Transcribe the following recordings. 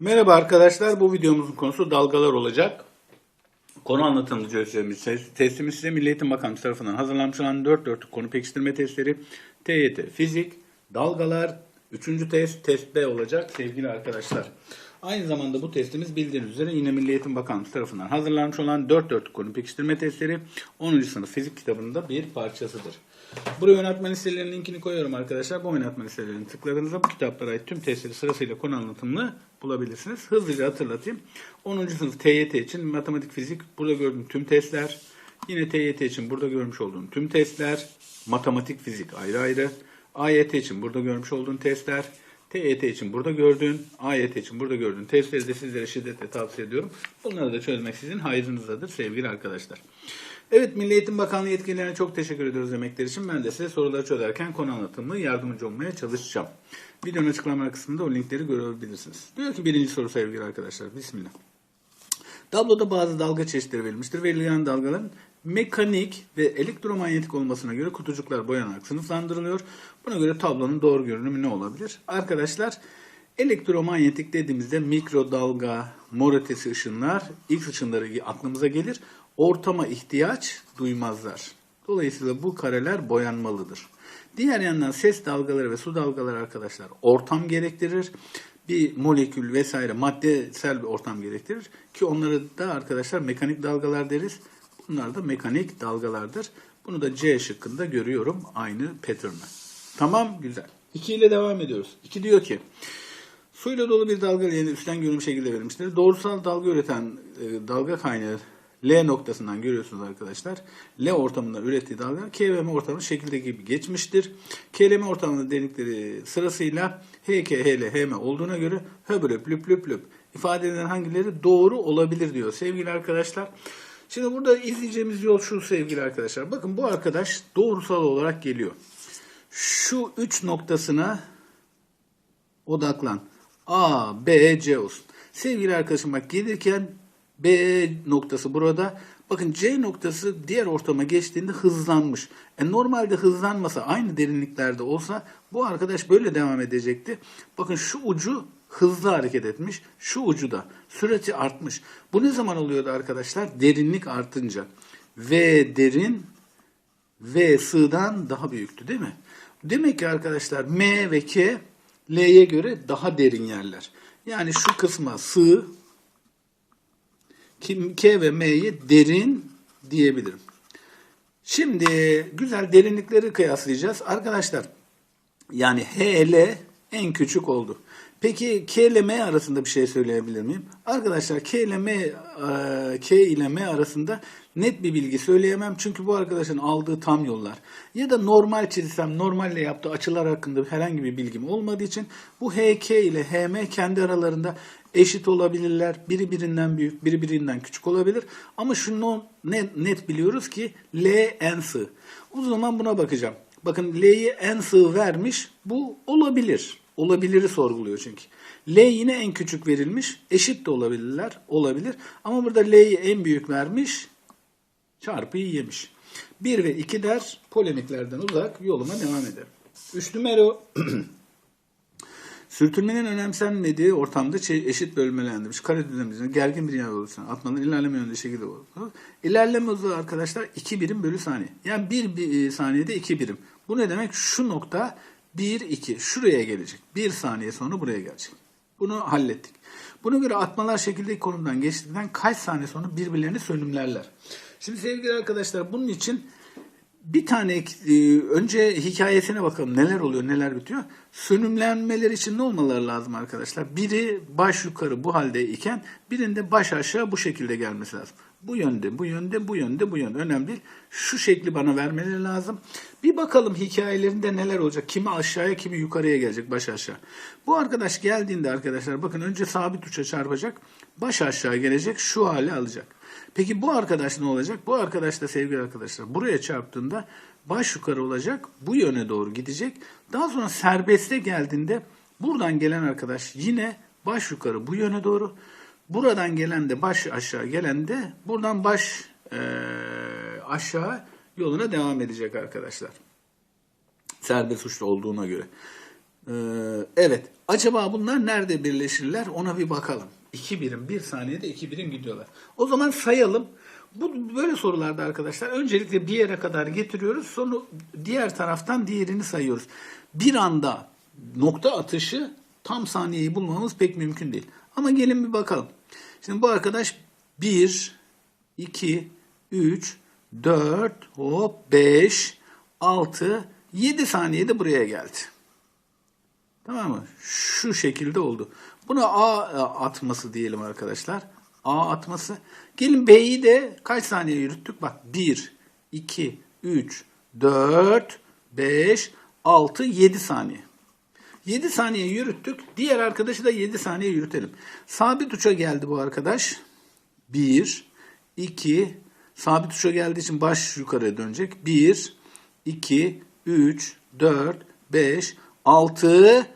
Merhaba arkadaşlar, bu videomuzun konusu dalgalar olacak. Konu anlatımını çözeceğimiz test- testimiz size Milli Eğitim Bakanlığı tarafından hazırlanmış olan 4 dörtlük konu pekiştirme testleri TYT, fizik, dalgalar, 3. test, test B olacak sevgili arkadaşlar. Aynı zamanda bu testimiz bildiğiniz üzere yine Milli Eğitim Bakanlığı tarafından hazırlanmış olan 4 dörtlük konu pekiştirme testleri 10. sınıf fizik kitabının da bir parçasıdır. Buraya oynatma listelerinin linkini koyuyorum arkadaşlar. Bu oynatma listelerini tıkladığınızda bu kitaplara ait tüm testleri sırasıyla konu anlatımını bulabilirsiniz. Hızlıca hatırlatayım. 10. sınıf TYT için matematik, fizik burada gördüğüm tüm testler. Yine TYT için burada görmüş olduğum tüm testler. Matematik, fizik ayrı ayrı. AYT için burada görmüş olduğun testler. TYT için burada gördüğün, AYT için burada gördüğün testleri de sizlere şiddetle tavsiye ediyorum. Bunları da çözmek sizin hayrınızdadır sevgili arkadaşlar. Evet Milli Eğitim Bakanlığı yetkililerine çok teşekkür ediyoruz emekleri için. Ben de size soruları çözerken konu anlatımı yardımcı olmaya çalışacağım. Videonun açıklama kısmında o linkleri görebilirsiniz. Diyor ki birinci soru sevgili arkadaşlar. Bismillah. Tabloda bazı dalga çeşitleri verilmiştir. Verilen dalgaların mekanik ve elektromanyetik olmasına göre kutucuklar boyanarak sınıflandırılıyor. Buna göre tablonun doğru görünümü ne olabilir? Arkadaşlar elektromanyetik dediğimizde mikrodalga, mor ötesi ışınlar, X ışınları aklımıza gelir. Ortama ihtiyaç duymazlar. Dolayısıyla bu kareler boyanmalıdır. Diğer yandan ses dalgaları ve su dalgaları arkadaşlar ortam gerektirir. Bir molekül vesaire maddesel bir ortam gerektirir. Ki onları da arkadaşlar mekanik dalgalar deriz. Bunlar da mekanik dalgalardır. Bunu da C şıkkında görüyorum aynı pattern'ı. Tamam güzel. 2 ile devam ediyoruz. 2 diyor ki Suyla dolu bir dalga leğeni üstten görünüm şekilde verilmiştir. Doğrusal dalga üreten e, dalga kaynağı L noktasından görüyorsunuz arkadaşlar. L ortamında ürettiği dalga K ve M ortamı şekilde gibi geçmiştir. K ile M ortamında derinlikleri sırasıyla HK, HL, HM olduğuna göre höbürüp lüp lüp lüp ifade edilen hangileri doğru olabilir diyor sevgili arkadaşlar. Şimdi burada izleyeceğimiz yol şu sevgili arkadaşlar. Bakın bu arkadaş doğrusal olarak geliyor. Şu üç noktasına odaklan. A, B, C olsun. Sevgili arkadaşım bak gelirken B noktası burada. Bakın C noktası diğer ortama geçtiğinde hızlanmış. E normalde hızlanmasa aynı derinliklerde olsa bu arkadaş böyle devam edecekti. Bakın şu ucu hızlı hareket etmiş. Şu ucu da sürati artmış. Bu ne zaman oluyordu arkadaşlar? Derinlik artınca. V derin V sığdan daha büyüktü değil mi? Demek ki arkadaşlar M ve K L'ye göre daha derin yerler. Yani şu kısma sığ, K K ve M'ye derin diyebilirim. Şimdi güzel derinlikleri kıyaslayacağız. Arkadaşlar yani H L en küçük oldu. Peki K ile M arasında bir şey söyleyebilir miyim? Arkadaşlar K ile M e, K ile M arasında net bir bilgi söyleyemem. Çünkü bu arkadaşın aldığı tam yollar. Ya da normal çizsem normalle yaptığı açılar hakkında herhangi bir bilgim olmadığı için bu HK ile HM kendi aralarında eşit olabilirler. Biri birinden büyük, biri birinden küçük olabilir. Ama şunu net, net biliyoruz ki L en sığ. O zaman buna bakacağım. Bakın L'yi en sığ vermiş. Bu olabilir. Olabilir'i sorguluyor çünkü. L yine en küçük verilmiş. Eşit de olabilirler. Olabilir. Ama burada L'yi en büyük vermiş. Çarpıyı yemiş. 1 ve 2 der. Polemiklerden uzak. Yoluma devam ederim. 3 numara Sürtünmenin önemsenmediği ortamda eşit bölmelendirmiş. Kare düzenimizin gergin bir yer olursa atmanın ilerleme yönünde şekilde olur. İlerleme hızı arkadaşlar 2 birim bölü saniye. Yani 1 bir, saniyede 2 birim. Bu ne demek? Şu nokta 1, 2. Şuraya gelecek. 1 saniye sonra buraya gelecek. Bunu hallettik. Buna göre atmalar şekildeki konumdan geçtikten kaç saniye sonra birbirlerini sönümlerler. Şimdi sevgili arkadaşlar bunun için bir tane e, önce hikayesine bakalım neler oluyor neler bitiyor. Sönümlenmeler için ne olmaları lazım arkadaşlar? Biri baş yukarı bu halde iken birinde baş aşağı bu şekilde gelmesi lazım. Bu yönde, bu yönde, bu yönde, bu yönde. Önemli değil. Şu şekli bana vermeleri lazım. Bir bakalım hikayelerinde neler olacak. Kimi aşağıya, kimi yukarıya gelecek baş aşağı. Bu arkadaş geldiğinde arkadaşlar bakın önce sabit uça çarpacak. Baş aşağı gelecek, şu hali alacak. Peki bu arkadaş ne olacak? Bu arkadaş da sevgili arkadaşlar buraya çarptığında baş yukarı olacak. Bu yöne doğru gidecek. Daha sonra serbeste geldiğinde buradan gelen arkadaş yine baş yukarı bu yöne doğru. Buradan gelen de baş aşağı gelen de buradan baş eee, aşağı yoluna devam edecek arkadaşlar. Serbest uçta olduğuna göre. Ee, evet. Acaba bunlar nerede birleşirler? Ona bir bakalım. 2 birim, 1 saniyede 2 birim gidiyorlar. O zaman sayalım. Bu böyle sorularda arkadaşlar öncelikle bir yere kadar getiriyoruz. Sonra diğer taraftan diğerini sayıyoruz. Bir anda nokta atışı tam saniyeyi bulmamız pek mümkün değil. Ama gelin bir bakalım. Şimdi bu arkadaş 1, 2, 3, 4, hop 5, 6, 7 saniyede buraya geldi. Tamam mı? Şu şekilde oldu. Buna A atması diyelim arkadaşlar. A atması. Gelin B'yi de kaç saniye yürüttük? Bak 1, 2, 3, 4, 5, 6, 7 saniye. 7 saniye yürüttük. Diğer arkadaşı da 7 saniye yürütelim. Sabit uça geldi bu arkadaş. 1, 2, sabit uça geldiği için baş yukarıya dönecek. 1, 2, 3, 4, 5, 6,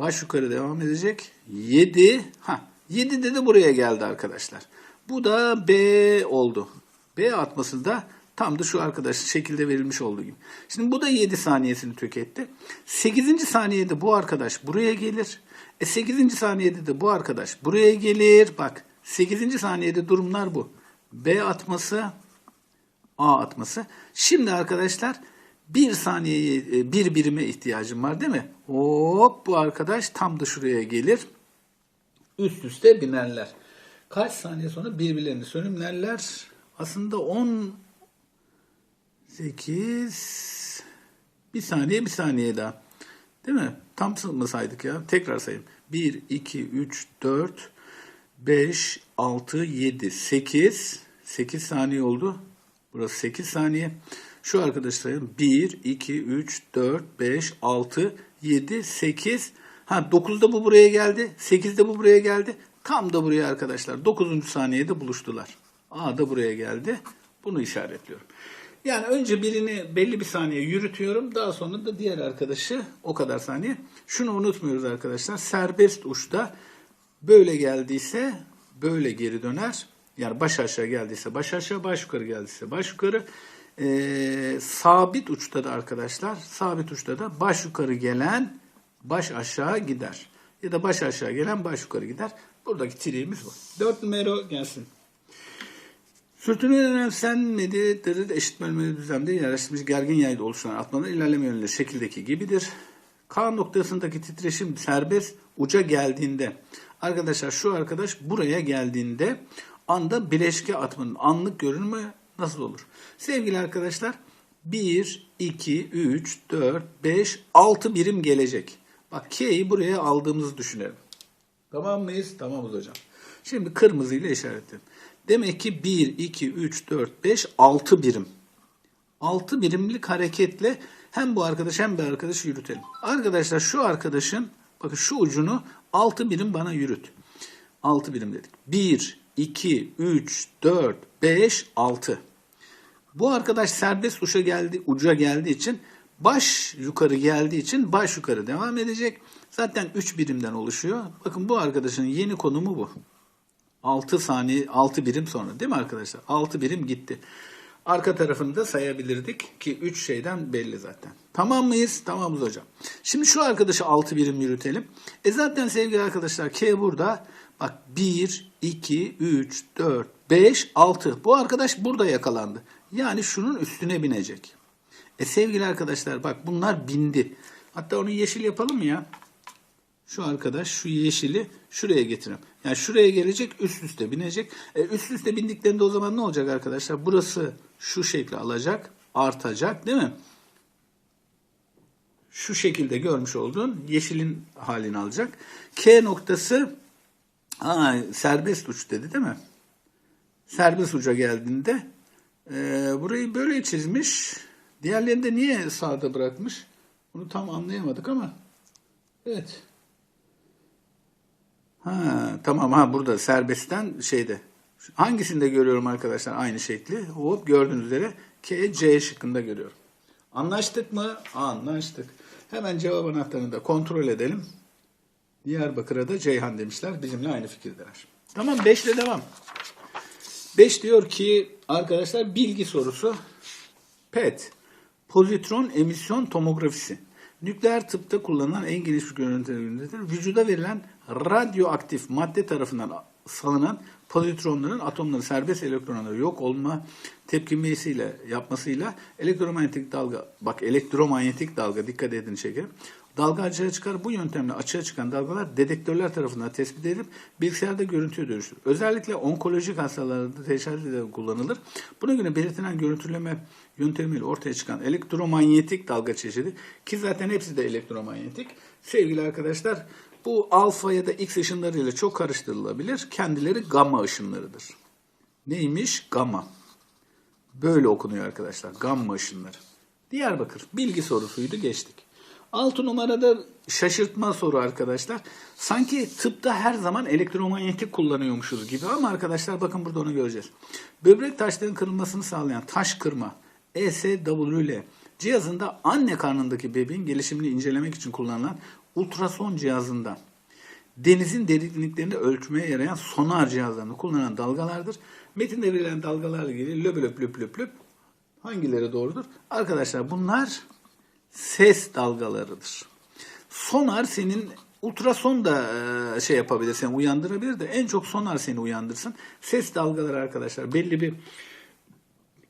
baş yukarı devam edecek. 7, ha 7 de de buraya geldi arkadaşlar. Bu da B oldu. B atması da tam da şu arkadaşın şekilde verilmiş olduğu gibi. Şimdi bu da 7 saniyesini tüketti. 8. saniyede bu arkadaş buraya gelir. E 8. saniyede de bu arkadaş buraya gelir. Bak 8. saniyede durumlar bu. B atması, A atması. Şimdi arkadaşlar bir saniyeye, bir birime ihtiyacım var değil mi? Hop bu arkadaş tam da şuraya gelir. Üst üste binerler. Kaç saniye sonra birbirlerini sönümlerler? Aslında 10 8 bir saniye bir saniye daha. Değil mi? Tam mı saydık ya? Tekrar sayayım. 1, 2, 3, 4, 5, 6, 7, 8. 8 saniye oldu. Burası 8 saniye. Şu arkadaş sayalım. 1, 2, 3, 4, 5, 6, 7, 8. Ha 9'da bu buraya geldi. 8'de bu buraya geldi. Tam da buraya arkadaşlar. 9. saniyede buluştular. A da buraya geldi. Bunu işaretliyorum. Yani önce birini belli bir saniye yürütüyorum. Daha sonra da diğer arkadaşı o kadar saniye. Şunu unutmuyoruz arkadaşlar. Serbest uçta böyle geldiyse böyle geri döner. Yani baş aşağı geldiyse baş aşağı, baş yukarı geldiyse baş yukarı. Ee, sabit uçta da arkadaşlar, sabit uçta da baş yukarı gelen baş aşağı gider. Ya da baş aşağı gelen baş yukarı gider. Buradaki triğimiz bu. Dört numara gelsin. Sürtünme önemsenmedi, dırır eşit bölmeli düzlemde yerleştirilmiş gergin yayda oluşan atmalar ilerleme yönleri şekildeki gibidir. K noktasındaki titreşim serbest uca geldiğinde, arkadaşlar şu arkadaş buraya geldiğinde anda bileşke atmanın anlık görünümü nasıl olur? Sevgili arkadaşlar 1, 2, 3, 4, 5, 6 birim gelecek. Bak K'yi buraya aldığımızı düşünelim. Tamam mıyız? Tamamız hocam. Şimdi kırmızı ile işaretledim. Demek ki 1, 2, 3, 4, 5, 6 birim. 6 birimlik hareketle hem bu arkadaş hem bir arkadaşı yürütelim. Arkadaşlar şu arkadaşın bakın şu ucunu 6 birim bana yürüt. 6 birim dedik. 1, 2, 3, 4, 5, 6. Bu arkadaş serbest uça geldi, uca geldiği için baş yukarı geldiği için baş yukarı devam edecek. Zaten 3 birimden oluşuyor. Bakın bu arkadaşın yeni konumu bu. 6 saniye 6 birim sonra değil mi arkadaşlar? 6 birim gitti. Arka tarafını da sayabilirdik ki 3 şeyden belli zaten. Tamam mıyız? Tamamız hocam. Şimdi şu arkadaşı 6 birim yürütelim. E zaten sevgili arkadaşlar K burada. Bak 1, 2, 3, 4, 5, 6. Bu arkadaş burada yakalandı. Yani şunun üstüne binecek. E sevgili arkadaşlar bak bunlar bindi. Hatta onu yeşil yapalım mı ya? Şu arkadaş şu yeşili şuraya getirelim. Yani şuraya gelecek üst üste binecek. E, üst üste bindiklerinde o zaman ne olacak arkadaşlar? Burası şu şekli alacak, artacak değil mi? Şu şekilde görmüş olduğun yeşilin halini alacak. K noktası ha, serbest uç dedi değil mi? Serbest uca geldiğinde e, burayı böyle çizmiş. Diğerlerinde niye sağda bırakmış? Bunu tam anlayamadık ama evet. Ha, tamam ha burada serbestten şeyde. Hangisinde görüyorum arkadaşlar aynı şekli? Hop gördüğünüz üzere K, C şıkkında görüyorum. Anlaştık mı? Anlaştık. Hemen cevap anahtarını da kontrol edelim. Diyarbakır'a da Ceyhan demişler. Bizimle aynı fikirdeler. Tamam 5 ile devam. 5 diyor ki arkadaşlar bilgi sorusu. PET, pozitron emisyon tomografisi. Nükleer tıpta kullanılan en geniş bir görüntülemedir. Vücuda verilen radyoaktif madde tarafından salınan pozitronların atomların serbest elektronları yok olma tepkimesiyle yapmasıyla elektromanyetik dalga bak elektromanyetik dalga dikkat edin şekerim. Dalga açığa çıkar. Bu yöntemle açığa çıkan dalgalar dedektörler tarafından tespit edilip bilgisayarda görüntüye dönüştür. Özellikle onkolojik hastalarda teşhiste kullanılır. Buna göre belirtilen görüntüleme yöntemiyle ortaya çıkan elektromanyetik dalga çeşidi ki zaten hepsi de elektromanyetik. Sevgili arkadaşlar bu alfa ya da x ışınlarıyla çok karıştırılabilir. Kendileri gamma ışınlarıdır. Neymiş? Gamma. Böyle okunuyor arkadaşlar. Gamma ışınları. Diyarbakır. Bilgi sorusuydu geçtik. Altı numarada şaşırtma soru arkadaşlar. Sanki tıpta her zaman elektromanyetik kullanıyormuşuz gibi ama arkadaşlar bakın burada onu göreceğiz. Böbrek taşlarının kırılmasını sağlayan taş kırma ESWL cihazında anne karnındaki bebeğin gelişimini incelemek için kullanılan ultrason cihazından denizin derinliklerini ölçmeye yarayan sonar cihazlarını kullanan dalgalardır. Metinde verilen dalgalarla ilgili löp löp löp löp löp hangileri doğrudur? Arkadaşlar bunlar ses dalgalarıdır. Sonar senin ultrason da e, şey yapabilir, seni uyandırabilir de en çok sonar seni uyandırsın. Ses dalgaları arkadaşlar belli bir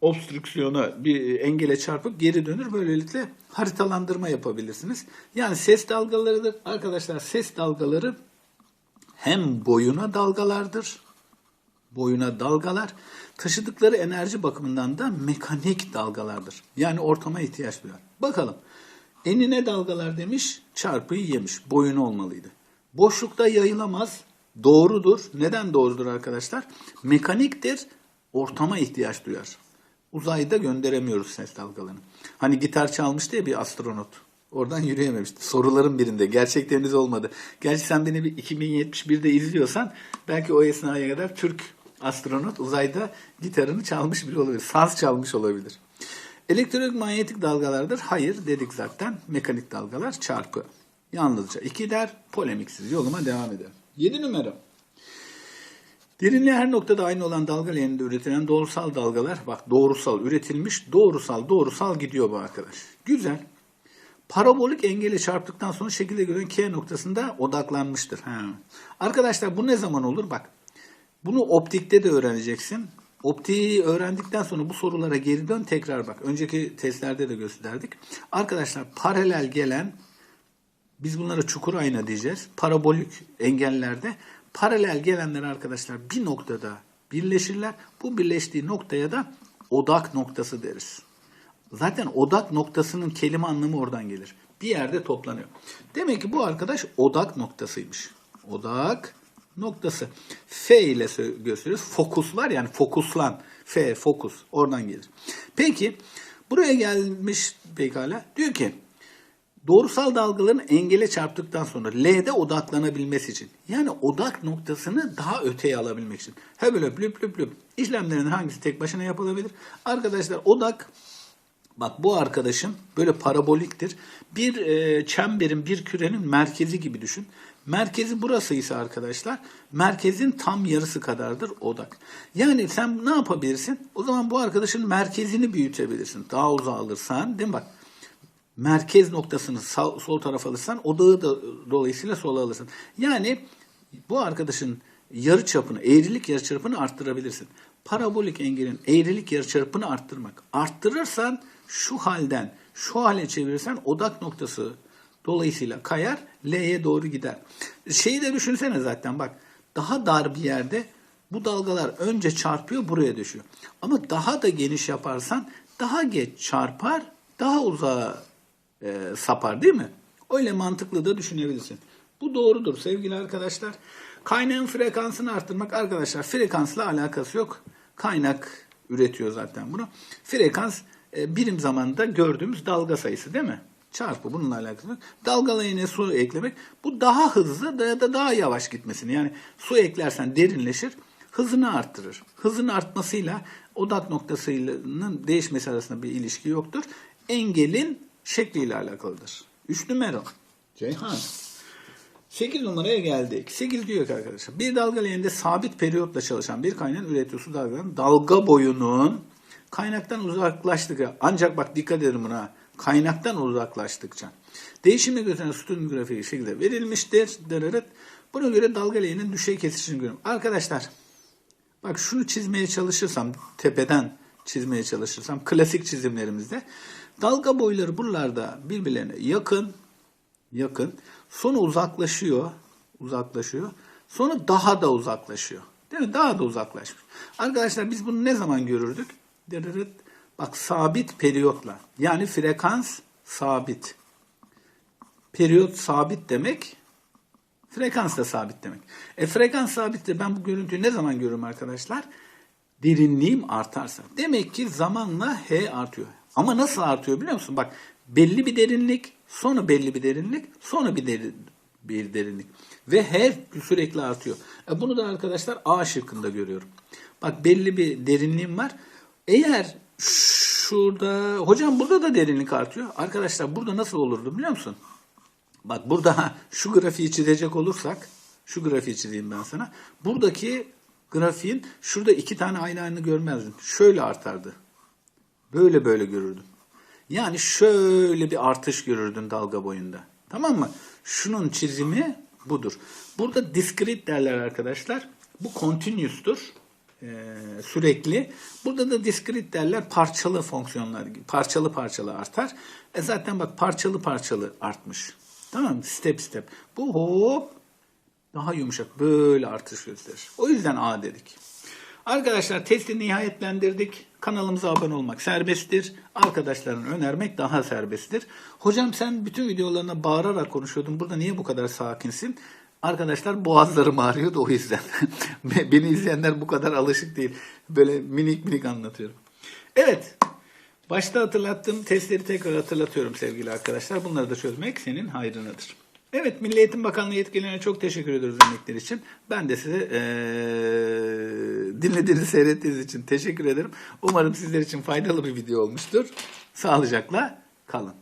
obstrüksiyona bir engele çarpıp geri dönür. Böylelikle haritalandırma yapabilirsiniz. Yani ses dalgalarıdır. Arkadaşlar ses dalgaları hem boyuna dalgalardır. Boyuna dalgalar. Taşıdıkları enerji bakımından da mekanik dalgalardır. Yani ortama ihtiyaç duyar. Bakalım. Enine dalgalar demiş, çarpıyı yemiş. Boyunu olmalıydı. Boşlukta yayılamaz. Doğrudur. Neden doğrudur arkadaşlar? Mekaniktir. Ortama ihtiyaç duyar. Uzayda gönderemiyoruz ses dalgalarını. Hani gitar çalmıştı ya bir astronot. Oradan yürüyememişti. Soruların birinde. Gerçekleriniz olmadı. Gerçi sen beni bir 2071'de izliyorsan belki o esnaya kadar Türk astronot uzayda gitarını çalmış bile olabilir. Saz çalmış olabilir. Elektromanyetik dalgalardır. Hayır dedik zaten. Mekanik dalgalar çarpı. Yalnızca iki der. Polemiksiz yoluma devam eder. 7 numara. Derinliği her noktada aynı olan dalga leğeninde üretilen doğrusal dalgalar, bak doğrusal üretilmiş, doğrusal, doğrusal gidiyor bu arkadaş. Güzel. Parabolik engeli çarptıktan sonra şekilde görülen K noktasında odaklanmıştır. Ha. Arkadaşlar bu ne zaman olur? Bak bunu optikte de öğreneceksin. Optiği öğrendikten sonra bu sorulara geri dön tekrar bak. Önceki testlerde de gösterdik. Arkadaşlar paralel gelen biz bunlara çukur ayna diyeceğiz. Parabolik engellerde paralel gelenler arkadaşlar bir noktada birleşirler. Bu birleştiği noktaya da odak noktası deriz. Zaten odak noktasının kelime anlamı oradan gelir. Bir yerde toplanıyor. Demek ki bu arkadaş odak noktasıymış. Odak noktası. F ile gösteriyoruz. Fokus var yani fokuslan. F, fokus. Oradan gelir. Peki buraya gelmiş pekala. Diyor ki doğrusal dalgaların engele çarptıktan sonra L'de odaklanabilmesi için. Yani odak noktasını daha öteye alabilmek için. He böyle lüp lüp lüp. İşlemlerin hangisi tek başına yapılabilir? Arkadaşlar odak Bak bu arkadaşım böyle paraboliktir. Bir e, çemberin, bir kürenin merkezi gibi düşün. Merkezi burası ise arkadaşlar, merkezin tam yarısı kadardır odak. Yani sen ne yapabilirsin? O zaman bu arkadaşın merkezini büyütebilirsin. Daha uzağa alırsan, değil mi bak? Merkez noktasını sağ, sol tarafa alırsan, odağı da dolayısıyla sola alırsın. Yani bu arkadaşın yarı çapını, eğrilik yarı çapını arttırabilirsin. Parabolik engelin eğrilik yarı çapını arttırmak. Arttırırsan şu halden şu hale çevirirsen odak noktası dolayısıyla kayar, L'ye doğru gider. Şeyi de düşünsene zaten bak. Daha dar bir yerde bu dalgalar önce çarpıyor buraya düşüyor. Ama daha da geniş yaparsan daha geç çarpar, daha uzağa e, sapar değil mi? Öyle mantıklı da düşünebilirsin. Bu doğrudur sevgili arkadaşlar. Kaynağın frekansını arttırmak arkadaşlar frekansla alakası yok. Kaynak üretiyor zaten bunu. Frekans e, birim zamanda gördüğümüz dalga sayısı değil mi? Çarpı bununla alakalı. Dalgalı su eklemek. Bu daha hızlı ya da daha yavaş gitmesini. Yani su eklersen derinleşir, hızını arttırır. Hızın artmasıyla odak noktasının değişmesi arasında bir ilişki yoktur. Engelin şekliyle alakalıdır. Üç numara. Ceyhan. 8 numaraya geldik. 8 diyor ki arkadaşlar. Bir dalga sabit periyotla çalışan bir kaynağın ürettiği su dalgalarının dalga boyunun kaynaktan uzaklaştıkça ancak bak dikkat edin buna kaynaktan uzaklaştıkça Değişimle gösteren sütun grafiği şekilde verilmiştir. Dırırıt. Buna göre dalga leğenin düşey kesişini görüyorum. Arkadaşlar bak şunu çizmeye çalışırsam tepeden çizmeye çalışırsam klasik çizimlerimizde dalga boyları buralarda birbirlerine yakın yakın. Sonra uzaklaşıyor. Uzaklaşıyor. Sonra daha da uzaklaşıyor. Değil mi? Daha da uzaklaşmış. Arkadaşlar biz bunu ne zaman görürdük? Dırırıt. Bak sabit periyotla. Yani frekans sabit. Periyot sabit demek. Frekans da sabit demek. E frekans sabitte ben bu görüntüyü ne zaman görürüm arkadaşlar? Derinliğim artarsa. Demek ki zamanla H artıyor. Ama nasıl artıyor biliyor musun? Bak belli bir derinlik, sonra belli bir derinlik, sonra bir derin, bir derinlik. Ve H sürekli artıyor. E bunu da arkadaşlar A şıkkında görüyorum. Bak belli bir derinliğim var. Eğer şurada, hocam burada da derinlik artıyor. Arkadaşlar burada nasıl olurdu biliyor musun? Bak burada şu grafiği çizecek olursak, şu grafiği çizeyim ben sana. Buradaki grafiğin şurada iki tane aynı aynı görmezdin. Şöyle artardı. Böyle böyle görürdün. Yani şöyle bir artış görürdün dalga boyunda. Tamam mı? Şunun çizimi budur. Burada discrete derler arkadaşlar. Bu continuous'tur. Ee, sürekli. Burada da discrete derler parçalı fonksiyonlar. Parçalı parçalı artar. E zaten bak parçalı parçalı artmış. Tamam mı? Step step. Bu hop daha yumuşak böyle artış gösterir. O yüzden A dedik. Arkadaşlar testi nihayetlendirdik. Kanalımıza abone olmak serbesttir. Arkadaşlarına önermek daha serbesttir. Hocam sen bütün videolarına bağırarak konuşuyordun. Burada niye bu kadar sakinsin? Arkadaşlar boğazlarım ağrıyor da o yüzden. Beni izleyenler bu kadar alışık değil. Böyle minik minik anlatıyorum. Evet. Başta hatırlattığım testleri tekrar hatırlatıyorum sevgili arkadaşlar. Bunları da çözmek senin hayrınadır. Evet Milli Eğitim Bakanlığı yetkililerine çok teşekkür ediyoruz emekleri için. Ben de size eee dinlediğiniz, seyrettiğiniz için teşekkür ederim. Umarım sizler için faydalı bir video olmuştur. Sağlıcakla kalın.